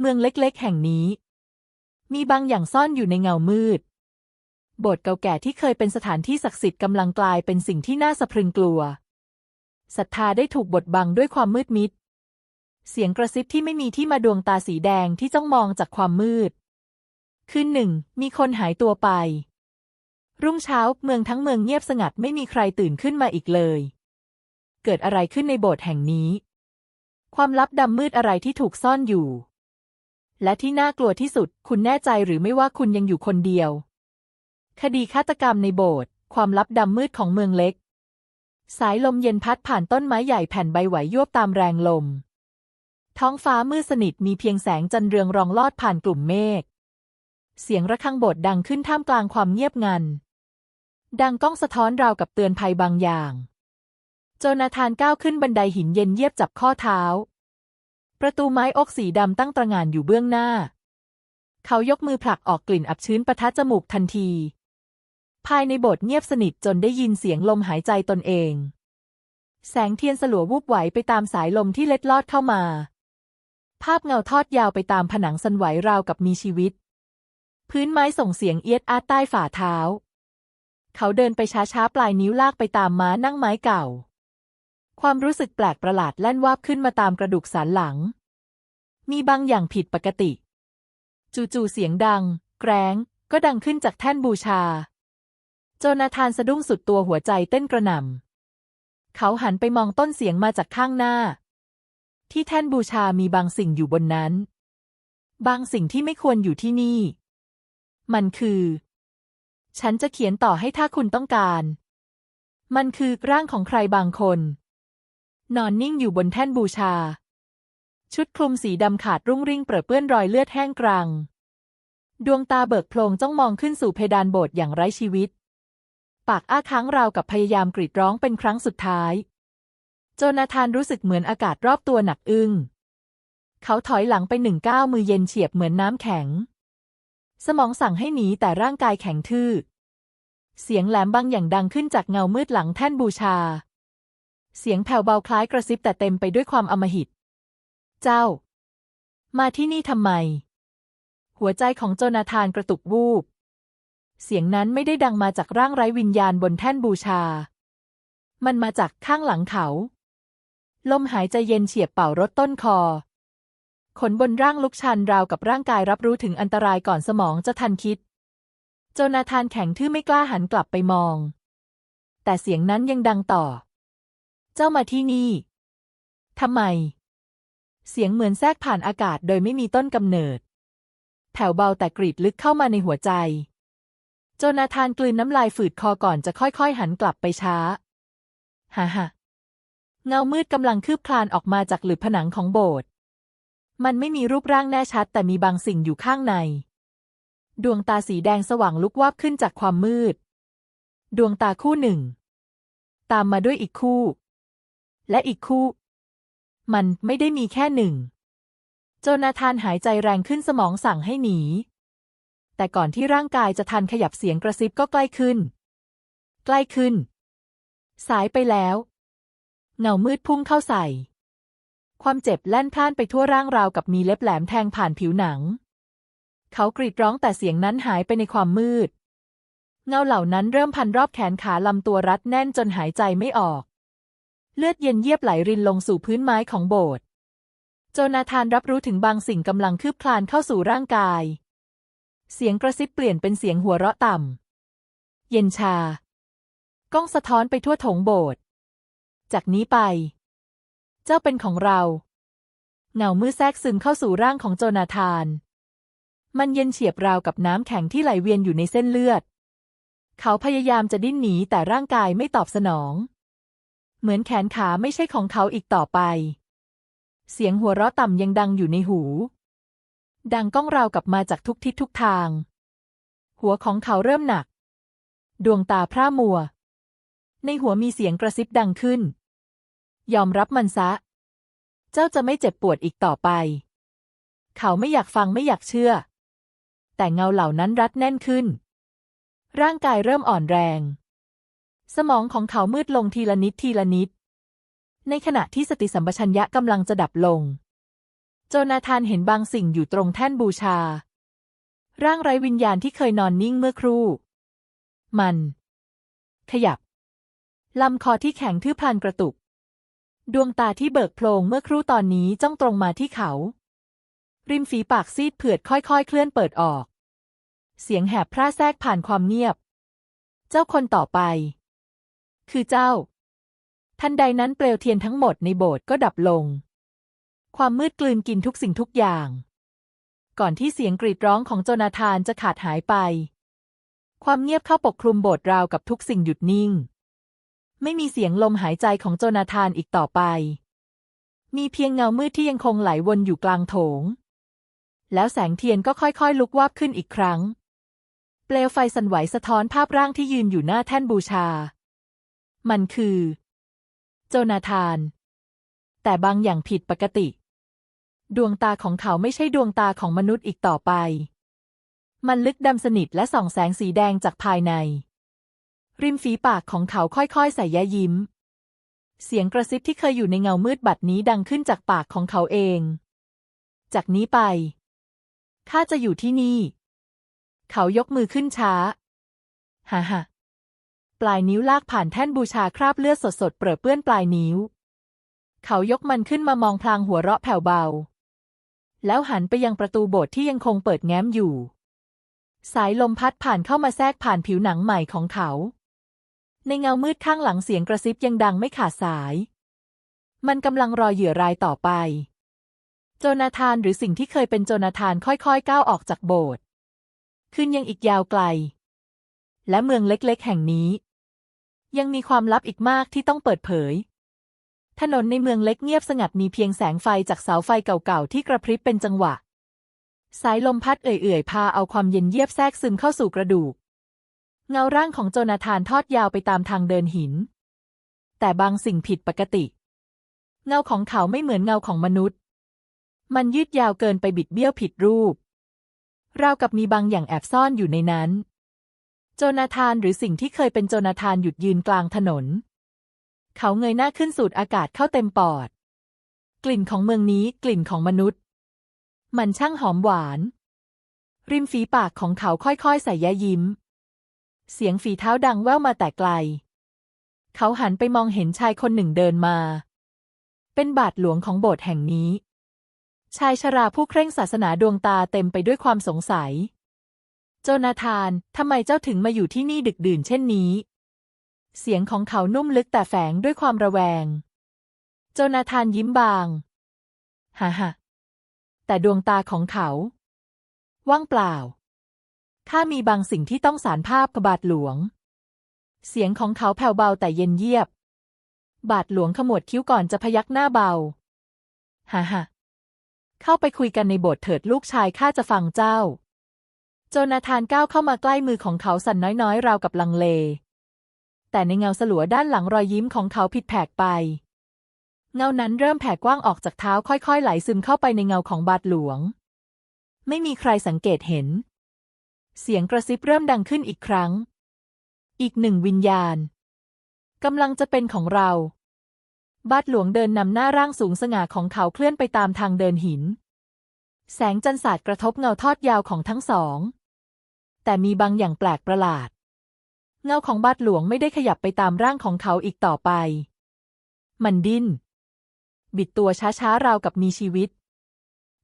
เมืองเล็กๆ แห่งนี้ มีบางอย่างซ่อนอยู่ในเงามืด โบสถ์เก่าแก่ที่เคยเป็นสถานที่ศักดิ์สิทธิ์กำลังกลายเป็นสิ่งที่น่าสะพรึงกลัวศรัทธาได้ถูกบดบังด้วยความมืดมิด เสียงกระซิบที่ไม่มีที่มาดวงตาสีแดงที่จ้องมองจากความมืด คืนหนึ่ง มีคนหายตัวไป รุ่งเช้าเมืองทั้งเมืองเงียบสงัดไม่มีใครตื่นขึ้นมาอีกเลย เกิดอะไรขึ้นในโบสถ์แห่งนี้ ความลับดำมืดอะไรที่ถูกซ่อนอยู่ และที่น่ากลัวที่สุด คุณแน่ใจหรือไม่ว่าคุณยังอยู่คนเดียว คดีฆาตกรรมในโบสถ์ความลับดำมืดของเมืองเล็ก สายลมเย็นพัดผ่านต้นไม้ใหญ่แผ่นใบไหวยวบตามแรงลม ท้องฟ้ามืดสนิทมีเพียงแสงจันเรืองรองลอดผ่านกลุ่มเมฆ เสียงระฆังโบสถ์ดังขึ้นท่ามกลางความเงียบงัน ดังก้องสะท้อนราวกับเตือนภัยบางอย่าง โจนาธานก้าวขึ้นบันไดหินเย็นเยียบจับข้อเท้า ประตูไม้อกสีดำตั้งตระหง่านอยู่เบื้องหน้า เขายกมือผลักออกกลิ่นอับชื้นประทัดจมูกทันที ภายในโบสถ์เงียบสนิทจนได้ยินเสียงลมหายใจตนเอง แสงเทียนสลัววูบไหวไปตามสายลมที่เล็ดลอดเข้ามา ภาพเงาทอดยาวไปตามผนังสันไหวราวกับมีชีวิต พื้นไม้ส่งเสียงเอียดอาดใต้ฝ่าเท้า เขาเดินไปช้าๆปลายนิ้วลากไปตามม้านั่งไม้เก่า ความรู้สึกแปลกประหลาดแล่นวาบขึ้นมาตามกระดูกสันหลัง มีบางอย่างผิดปกติ จู่ๆเสียงดัง แกร้ง ก็ดังขึ้นจากแท่นบูชา โจนาธานสะดุ้งสุดตัวหัวใจเต้นกระหน่ำ เขาหันไปมองต้นเสียงมาจากข้างหน้า ที่แท่นบูชามีบางสิ่งอยู่บนนั้น บางสิ่งที่ไม่ควรอยู่ที่นี่ มันคือ ฉันจะเขียนต่อให้ถ้าคุณต้องการมันคือร่างของใครบางคน นอนนิ่งอยู่บนแท่นบูชา ชุดคลุมสีดำขาดรุ่งริ่งเปรอะเปื้อนรอยเลือดแห้งกรัง ดวงตาเบิกโพลงจ้องมองขึ้นสู่เพดานโบสถ์อย่างไร้ชีวิต ปากอ้าค้างราวกับพยายามกรีดร้องเป็นครั้งสุดท้าย โจนาธานรู้สึกเหมือนอากาศรอบตัวหนักอึ้งเขาถอยหลังไปหนึ่งก้าวมือเย็นเฉียบเหมือนน้ำแข็ง สมองสั่งให้หนีแต่ร่างกายแข็งทื่อเสียงแหลมบางอย่างดังขึ้นจากเงามืดหลังแท่นบูชา เสียงแผ่วเบาคล้ายกระซิบแต่เต็มไปด้วยความอมหิต เจ้า มาที่นี่ทำไม หัวใจของโจนาธานกระตุกวูบ เสียงนั้นไม่ได้ดังมาจากร่างไร้วิญญาณบนแท่นบูชา มันมาจากข้างหลังเขา ลมหายใจเย็นเฉียบเป่ารถต้นคอ ขนบนร่างลุกชันราวกับร่างกายรับรู้ถึงอันตรายก่อนสมองจะทันคิด โจนาธานแข็งทื่อไม่กล้าหันกลับไปมอง แต่เสียงนั้นยังดังต่อ เจ้ามาที่นี่ทำไม เสียงเหมือนแทรกผ่านอากาศโดยไม่มีต้นกำเนิด แผ่วเบาแต่กรีดลึกเข้ามาในหัวใจ โจนาธานกลืนน้ำลายฝืดคอก่อนจะค่อยๆ หันกลับไปช้าฮ่าฮ่าเงามืดกำลังคืบคลานออกมาจากหลืบผนังของโบสถ์ มันไม่มีรูปร่างแน่ชัดแต่มีบางสิ่งอยู่ข้างใน ดวงตาสีแดงสว่างลุกวาบขึ้นจากความมืด ดวงตาคู่หนึ่ง ตามมาด้วยอีกคู่ และอีกคู่ มันไม่ได้มีแค่หนึ่ง โจนาธานหายใจแรงขึ้นสมองสั่งให้หนี แต่ก่อนที่ร่างกายจะทันขยับเสียงกระซิบก็ใกล้ขึ้น ใกล้ขึ้น สายไปแล้ว เงามืดพุ่งเข้าใส่ ความเจ็บแล่นพล่านไปทั่วร่างราวกับมีเล็บแหลมแทงผ่านผิวหนัง เขากรีดร้องแต่เสียงนั้นหายไปในความมืดเงาเหล่านั้นเริ่มพันรอบแขนขาลำตัวรัดแน่นจนหายใจไม่ออก เลือดเย็นเยียบไหลรินลงสู่พื้นไม้ของโบสถ์โจนาธานรับรู้ถึงบางสิ่งกำลังคืบคลานเข้าสู่ร่างกาย เสียงกระซิบเปลี่ยนเป็นเสียงหัวเราะต่ำ เย็นชา ก้องสะท้อนไปทั่วถงโบสถ์ จากนี้ไป เจ้าเป็นของเรา เงามือแทรกซึมเข้าสู่ร่างของโจนาธาน มันเย็นเฉียบราวกับน้ำแข็งที่ไหลเวียนอยู่ในเส้นเลือด เขาพยายามจะดิ้นหนีแต่ร่างกายไม่ตอบสนอง เหมือนแขนขาไม่ใช่ของเขาอีกต่อไป เสียงหัวเราะต่ำยังดังอยู่ในหู ดังก้องราวกับมาจากทุกทิศทุกทาง หัวของเขาเริ่มหนัก ดวงตาพร่ามัว ในหัวมีเสียงกระซิบดังขึ้น ยอมรับมันซะ เจ้าจะไม่เจ็บปวดอีกต่อไป เขาไม่อยากฟังไม่อยากเชื่อ แต่เงาเหล่านั้นรัดแน่นขึ้น ร่างกายเริ่มอ่อนแรง สมองของเขามืดลงทีละนิดทีละนิด ในขณะที่สติสัมปชัญญะกำลังจะดับลง โจนาธานเห็นบางสิ่งอยู่ตรงแท่นบูชา ร่างไร้วิญญาณที่เคยนอนนิ่งเมื่อครู่ มัน ขยับ ลำคอที่แข็งทื่อพลันกระตุก ดวงตาที่เบิกโพลงเมื่อครู่ตอนนี้จ้องตรงมาที่เขา ริมฝีปากซีดเผือดค่อยๆ เคลื่อนเปิดออก เสียงแหบพร่าแทรกผ่านความเงียบ เจ้าคนต่อไป คือเจ้า ทันใดนั้นเปลวเทียนทั้งหมดในโบสถ์ก็ดับลง ความมืดกลืนกินทุกสิ่งทุกอย่าง ก่อนที่เสียงกรีดร้องของโจนาธานจะขาดหายไป ความเงียบเข้าปกคลุมโบสถ์ราวกับทุกสิ่งหยุดนิ่ง ไม่มีเสียงลมหายใจของโจนาธานอีกต่อไป มีเพียงเงามืดที่ยังคงไหลวนอยู่กลางโถง แล้วแสงเทียนก็ค่อยๆ ลุกวาบขึ้นอีกครั้ง เปลวไฟสั่นไหวสะท้อนภาพร่างที่ยืนอยู่หน้าแท่นบูชา มันคือ โจนาธาน แต่บางอย่างผิดปกติ ดวงตาของเขาไม่ใช่ดวงตาของมนุษย์อีกต่อไป มันลึกดำสนิทและส่องแสงสีแดงจากภายใน ริมฝีปากของเขาค่อยๆใส่ย้ยิ้ม เสียงกระซิบที่เคยอยู่ในเงามืดบัดนี้ดังขึ้นจากปากของเขาเอง จากนี้ไปข้าจะอยู่ที่นี่ เขายกมือขึ้นช้า ฮ่าฮ่า ปลายนิ้วลากผ่านแท่นบูชาคราบเลือดสดๆเปรอะเปื้อนปลายนิ้ว เขายกมันขึ้นมามองพลางหัวเราะแผ่วเบา แล้วหันไปยังประตูโบสถ์ที่ยังคงเปิดแง้มอยู่ สายลมพัดผ่านเข้ามาแทรกผ่านผิวหนังใหม่ของเขา ในเงามืดข้างหลังเสียงกระซิบยังดังไม่ขาดสาย มันกำลังรอเหยื่อรายต่อไป โจนาธานหรือสิ่งที่เคยเป็นโจนาธานค่อยๆก้าวออกจากโบสถ์ขึ้นยังอีกยาวไกล และเมืองเล็กๆ แห่งนี้ ยังมีความลับอีกมากที่ต้องเปิดเผย ถนนในเมืองเล็กเงียบสงัดมีเพียงแสงไฟจากเสาไฟเก่าๆที่กระพริบเป็นจังหวะ สายลมพัดเอื่อยๆ พาเอาความเย็นเยียบแทรกซึมเข้าสู่กระดูก เงาร่างของโจนาธานทอดยาวไปตามทางเดินหิน แต่บางสิ่งผิดปกติ เงาของเขาไม่เหมือนเงาของมนุษย์ มันยืดยาวเกินไปบิดเบี้ยวผิดรูปราวกับมีบางอย่างแอบซ่อนอยู่ในนั้น โจนาธานหรือสิ่งที่เคยเป็นโจนาธานหยุดยืนกลางถนน เขาเงยหน้าขึ้นสูดอากาศเข้าเต็มปอด กลิ่นของเมืองนี้กลิ่นของมนุษย์ มันช่างหอมหวาน ริมฝีปากของเขาค่อยๆใส่ย้ยิ้ม เสียงฝีเท้าดังแว่วมาแต่ไกล เขาหันไปมองเห็นชายคนหนึ่งเดินมา เป็นบาทหลวงของโบสถ์แห่งนี้ ชายชราผู้เคร่งศาสนาดวงตาเต็มไปด้วยความสงสัย โจนาธาน ทำไมเจ้าถึงมาอยู่ที่นี่ดึกดื่นเช่นนี้ เสียงของเขานุ่มลึกแต่แฝงด้วยความระแวง โจนาธานยิ้มบางฮ่าฮ่าแต่ดวงตาของเขา ว่างเปล่า ข้ามีบางสิ่งที่ต้องสารภาพกับบาทหลวง เสียงของเขาแผ่วเบาแต่เย็นเยียบ บาทหลวงขมวดคิ้วก่อนจะพยักหน้าเบาฮ่าฮ่าเข้าไปคุยกันในโบสถ์เถิดลูกชายข้าจะฟังเจ้า โจนาธานก้าวเข้ามาใกล้มือของเขาสั่นน้อยๆ ราวกับลังเล แต่ในเงาสลัวด้านหลังรอยยิ้มของเขาผิดแผกไป เงานั้นเริ่มแผ่กว้างออกจากเท้าค่อยๆ ไหลซึมเข้าไปในเงาของบาทหลวง ไม่มีใครสังเกตเห็น เสียงกระซิบเริ่มดังขึ้นอีกครั้ง อีกหนึ่งวิญญาณกำลังจะเป็นของเรา บาทหลวงเดินนำหน้าร่างสูงสง่าของเขาเคลื่อนไปตามทางเดินหิน แสงจันทร์สาดกระทบเงาทอดยาวของทั้งสอง แต่มีบางอย่างแปลกประหลาด เงาของบาทหลวงไม่ได้ขยับไปตามร่างของเขาอีกต่อไป มันดิ้น บิดตัวช้าๆราวกับมีชีวิต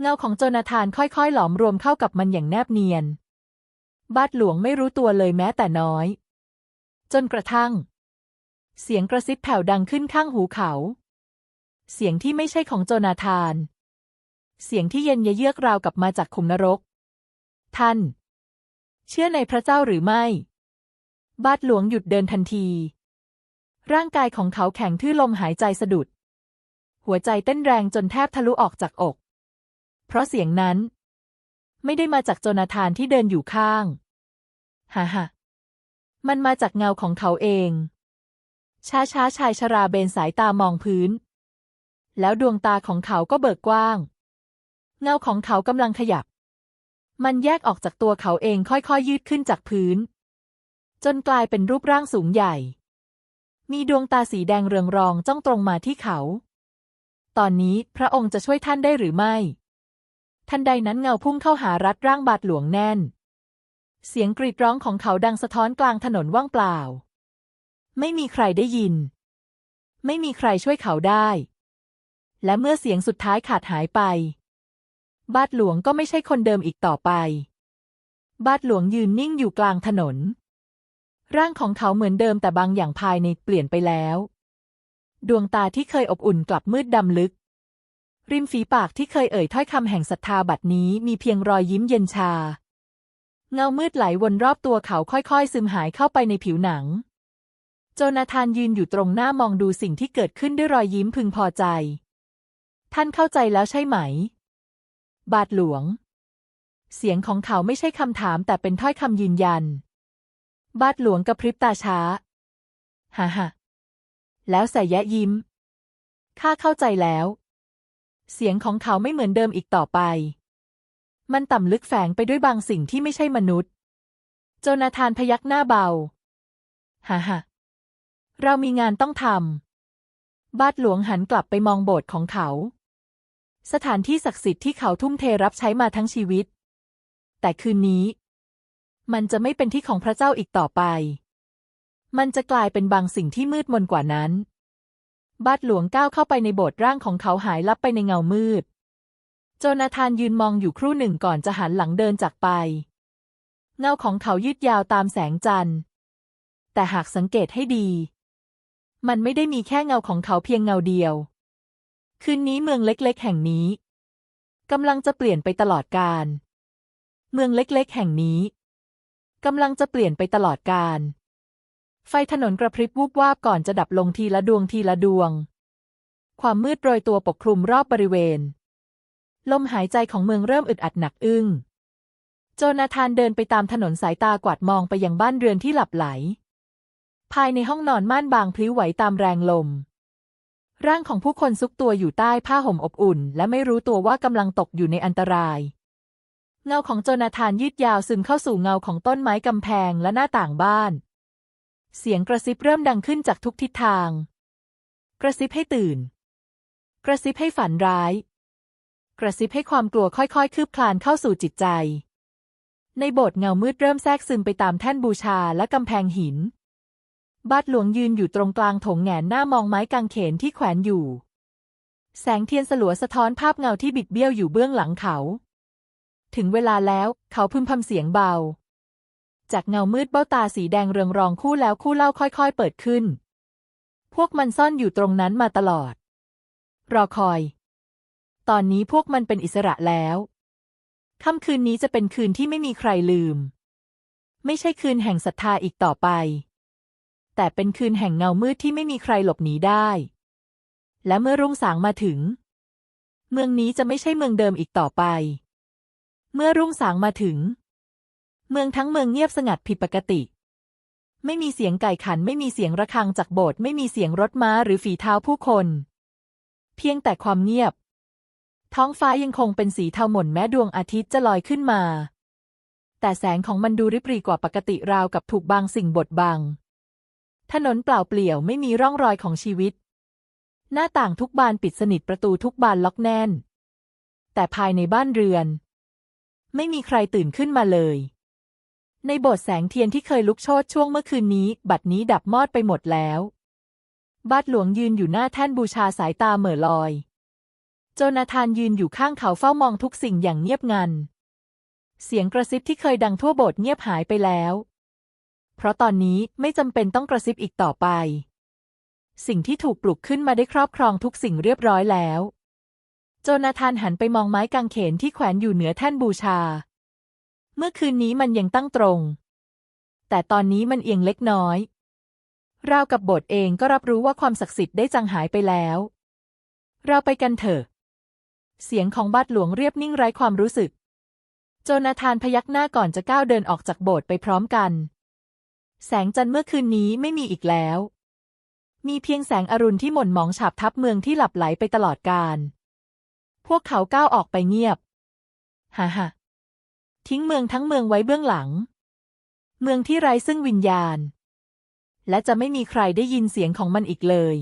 เงาของโจนาธานค่อยๆ หลอมรวมเข้ากับมันอย่างแนบเนียน บาทหลวงไม่รู้ตัวเลยแม้แต่น้อย จนกระทั่ง เสียงกระซิบแผ่วดังขึ้นข้างหูเขา เสียงที่ไม่ใช่ของโจนาธาน เสียงที่เย็นเยือกราวกับมาจากขุมนรก ท่าน เชื่อในพระเจ้าหรือไม่ บาทหลวงหยุดเดินทันที ร่างกายของเขาแข็งทื่อลมหายใจสะดุด หัวใจเต้นแรงจนแทบทะลุออกจากอก เพราะเสียงนั้น ไม่ได้มาจากโจนาธานที่เดินอยู่ข้างฮ่าฮ่ามันมาจากเงาของเขาเอง ช้าช้าชายชราเบนสายตามองพื้น แล้วดวงตาของเขาก็เบิกกว้าง เงาของเขากำลังขยับ มันแยกออกจากตัวเขาเองค่อยๆยืดขึ้นจากพื้น จนกลายเป็นรูปร่างสูงใหญ่ มีดวงตาสีแดงเรืองรองจ้องตรงมาที่เขา ตอนนี้พระองค์จะช่วยท่านได้หรือไม่ ทันใดนั้นเงาพุ่งเข้าหารัดร่างบาดหลวงแน่น เสียงกรีดร้องของเขาดังสะท้อนกลางถนนว่างเปล่า ไม่มีใครได้ยิน ไม่มีใครช่วยเขาได้ และเมื่อเสียงสุดท้ายขาดหายไป บาดหลวงก็ไม่ใช่คนเดิมอีกต่อไป บาดหลวงยืนนิ่งอยู่กลางถนน ร่างของเขาเหมือนเดิมแต่บางอย่างภายในเปลี่ยนไปแล้ว ดวงตาที่เคยอบอุ่นกลับมืดดำลึก ริมฝีปากที่เคยเอ่ยถ้อยคำแห่งศรัทธาบัดนี้มีเพียงรอยยิ้มเย็นชา เงามืดไหลวนรอบตัวเขาค่อยๆ ซึมหายเข้าไปในผิวหนัง โจนาธานยืนอยู่ตรงหน้ามองดูสิ่งที่เกิดขึ้นด้วยรอยยิ้มพึงพอใจ ท่านเข้าใจแล้วใช่ไหม บาทหลวง เสียงของเขาไม่ใช่คำถามแต่เป็นถ้อยคำยืนยัน บาทหลวงกระพริบตาช้าฮ่าฮ่าแล้วใส่แยะยิ้ม ข้าเข้าใจแล้ว เสียงของเขาไม่เหมือนเดิมอีกต่อไป มันต่ำลึกแฝงไปด้วยบางสิ่งที่ไม่ใช่มนุษย์ โจนาธานพยักหน้าเบาฮ่าฮ่าเรามีงานต้องทำบาทหลวงหันกลับไปมองโบสถ์ของเขา สถานที่ศักดิ์สิทธิ์ที่เขาทุ่มเทรับใช้มาทั้งชีวิต แต่คืนนี้ มันจะไม่เป็นที่ของพระเจ้าอีกต่อไป มันจะกลายเป็นบางสิ่งที่มืดมนกว่านั้น บาทหลวงก้าวเข้าไปในโบสถ์ร่างของเขาหายลับไปในเงามืด โจนาธานยืนมองอยู่ครู่หนึ่งก่อนจะหันหลังเดินจากไป เงาของเขายืดยาวตามแสงจันทร์ แต่หากสังเกตให้ดี มันไม่ได้มีแค่เงาของเขาเพียงเงาเดียว คืนนี้เมืองเล็กๆ แห่งนี้กำลังจะเปลี่ยนไปตลอดกาลเมืองเล็กๆ แห่งนี้กำลังจะเปลี่ยนไปตลอดกาลไฟถนนกระพริบวูบวาบก่อนจะดับลงทีละดวงทีละดวง ความมืดโรยตัวปกคลุมรอบบริเวณ ลมหายใจของเมืองเริ่มอึดอัดหนักอึ้ง โจนาธานเดินไปตามถนนสายตากวาดมองไปยังบ้านเรือนที่หลับไหล ภายในห้องนอนม่านบางพลิ้วไหวตามแรงลม ร่างของผู้คนซุกตัวอยู่ใต้ผ้าห่มอบอุ่น และไม่รู้ตัวว่ากำลังตกอยู่ในอันตราย เงาของโจนาธานยืดยาวซึมเข้าสู่เงาของต้นไม้กำแพงและหน้าต่างบ้าน เสียงกระซิบเริ่มดังขึ้นจากทุกทิศทาง กระซิบให้ตื่น กระซิบให้ฝันร้าย กระซิบให้ความกลัวค่อยๆ คืบคลานเข้าสู่จิตใจ ในโบสถ์เงามืดเริ่มแทรกซึมไปตามแท่นบูชาและกำแพงหิน บาทหลวงยืนอยู่ตรงกลางโถงแหงนหน้ามองไม้กางเขนที่แขวนอยู่ แสงเทียนสลัวสะท้อนภาพเงาที่บิดเบี้ยวอยู่เบื้องหลังเขา ถึงเวลาแล้วเขาพึมพำเสียงเบา จากเงามืดเบ้าตาสีแดงเรืองรองคู่แล้วคู่เล่าค่อยๆ เปิดขึ้น พวกมันซ่อนอยู่ตรงนั้นมาตลอด รอคอย ตอนนี้พวกมันเป็นอิสระแล้วค่ำคืนนี้จะเป็นคืนที่ไม่มีใครลืม ไม่ใช่คืนแห่งศรัทธาอีกต่อไป แต่เป็นคืนแห่งเงามืดที่ไม่มีใครหลบหนีได้ และเมื่อรุ่งสางมาถึง เมืองนี้จะไม่ใช่เมืองเดิมอีกต่อไป เมื่อรุ่งสางมาถึง เมืองทั้งเมืองเงียบสงัดผิดปกติ ไม่มีเสียงไก่ขัน ไม่มีเสียงระฆังจากโบสถ์ไม่มีเสียงรถม้าหรือฝีเท้าผู้คน เพียงแต่ความเงียบ ท้องฟ้ายังคงเป็นสีเทาหม่นแม้ดวงอาทิตย์จะลอยขึ้นมา แต่แสงของมันดูริบหรี่กว่าปกติราวกับถูกบางสิ่งบดบัง ถนนเปล่าเปลี่ยวไม่มีร่องรอยของชีวิต หน้าต่างทุกบานปิดสนิทประตูทุกบานล็อกแน่น แต่ภายในบ้านเรือน ไม่มีใครตื่นขึ้นมาเลย ในโบสถ์แสงเทียนที่เคยลุกโชนช่วงเมื่อคืนนี้ บัดนี้ดับมอดไปหมดแล้ว บาทหลวงยืนอยู่หน้าแท่นบูชาสายตาเหม่อลอย โจนาธานยืนอยู่ข้างเขาเฝ้ามองทุกสิ่งอย่างเงียบงัน เสียงกระซิบที่เคยดังทั่วโบสถ์เงียบหายไปแล้ว เพราะตอนนี้ไม่จำเป็นต้องกระซิบอีกต่อไป สิ่งที่ถูกปลุกขึ้นมาได้ครอบครองทุกสิ่งเรียบร้อยแล้ว โจนาธานหันไปมองไม้กางเขนที่แขวนอยู่เหนือแท่นบูชา เมื่อคืนนี้มันยังตั้งตรง แต่ตอนนี้มันเอียงเล็กน้อย ราวกับโบสถ์เองก็รับรู้ว่าความศักดิ์สิทธิ์ได้จางหายไปแล้ว เราไปกันเถอะ เสียงของบาทหลวงเรียบนิ่งไร้ความรู้สึก โจนาธานพยักหน้าก่อนจะก้าวเดินออกจากโบสถ์ไปพร้อมกัน แสงจันทร์เมื่อคืนนี้ไม่มีอีกแล้ว มีเพียงแสงอรุณที่หม่นหมองฉาบทับเมืองที่หลับไหลไปตลอดกาล พวกเขาก้าวออกไปเงียบ ฮ่าฮ่าทิ้งเมืองทั้งเมืองไว้เบื้องหลัง เมืองที่ไร้ซึ่งวิญญาณ และจะไม่มีใครได้ยินเสียงของมันอีกเลย